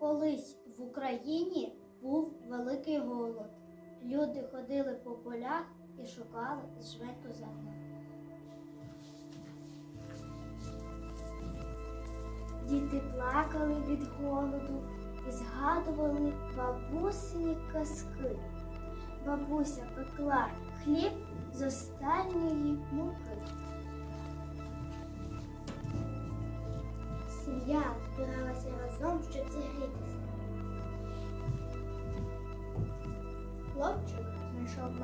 Колись в Україні був великий голод. Люди ходили по полях і шукали жменьку зерна. Діти плакали від голоду і згадували бабусині казки. Бабуся пекла хліб з останньої муки. Сім'я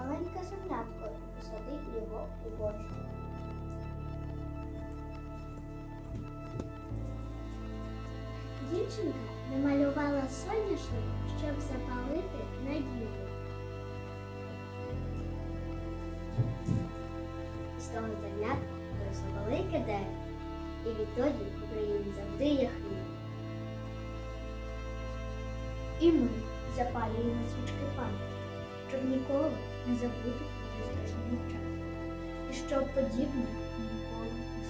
зернятко і посадив його у борщ. Дівчинка намалювала соняшник, щоб запалити. І з того зернятка виросло велике дерево. І відтоді Україні завжди є хліб. І ми запалюємо свічки пам'яті, щоб ніколи не забути про той страшний час. І щоб подібне ніколи не